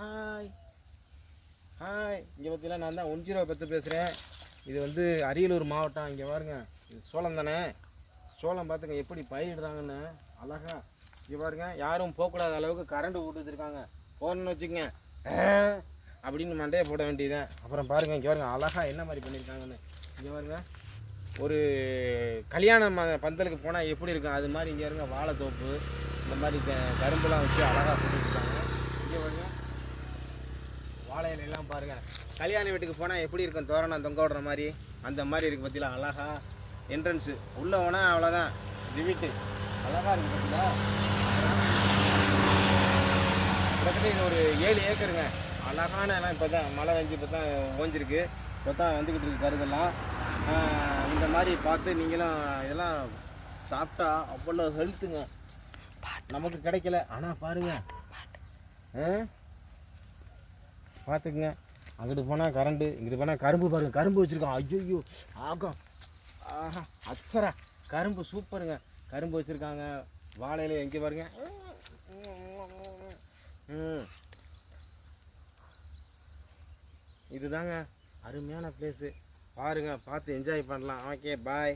Hi hi இங்கே பார்த்தீங்கன்னா நான் தான் ஒன் ஜீரோ பத்து பேசுகிறேன் இது வந்து அரியலூர் மாவட்டம். இங்கே பாருங்க இது சோளம் தானே? சோளம் பார்த்துங்க எப்படி பயிரிடுறாங்கன்னு. அழகா. இங்கே பாருங்க யாரும் போகக்கூடாத அளவுக்கு கரண்ட் விட்டு வச்சுருக்காங்க. போகணுன்னு வச்சுக்கங்க. அப்படின்னு மண்டையை போட வேண்டியதுதான். அப்புறம் பாருங்க இங்கே பாருங்க அழகாக என்ன மாதிரி பண்ணியிருக்காங்கன்னு இங்கே பாருங்க ஒரு கல்யாண ம பந்தலுக்கு போனால் எப்படி இருக்கும்? அது மாதிரி இங்கே இருங்க வாழைத்தோப்பு இந்த மாதிரி க- கரும்புலாம் வச்சு அழகாக போட்டுருக்காங்க. இங்கே பாருங்கள் வாழை இலையெல்லாம் பாருங்க. கல்யாண வீட்டுக்கு போனால் எப்படி இருக்கும் தோரணம் தொங்க விடுற மாதிரி? அந்த மாதிரி இருக்குது பார்த்தீங்களா அழகா என்ட்ரன்ஸு உள்ளே போனால் அவ்வளோதான் லிமிட்டு அழகாக இருக்குது பார்த்தீங்களா கிட்டத்தட்ட இது ஒரு ஏழு ஏக்கருங்க. அழகான இடம் இப்போ தான் மழை வெஞ்சு இப்போ தான் ஓஞ்சிருக்கு. இப்போ தான் வந்துக்கிட்டு இருக்கு கருதெல்லாம் இந்த மாதிரி பார்த்து நீங்களும் இதெல்லாம் சாப்பிட்டா அவ்வளோ ஹெல்த்துங்க நமக்கு கிடைக்கல. ஆனால் பாருங்கள் ஆ? பார்த்துக்குங்க. அங்கிட்டு போனால் கரண்ட்டு இங்கிட்டு போனால் கரும்பு பாருங்க கரும்பு வச்சுருக்கோம். ஐயோ ஆகம். ஆஹா அச்சரா. கரும்பு சூப்பருங்க. கரும்பு வச்சுருக்காங்க. வாழையில எங்கே பாருங்க. இதுதாங்க அருமையான பிளேஸு பாருங்க பார்த்து என்ஜாய் பண்ணலாம். Okay bye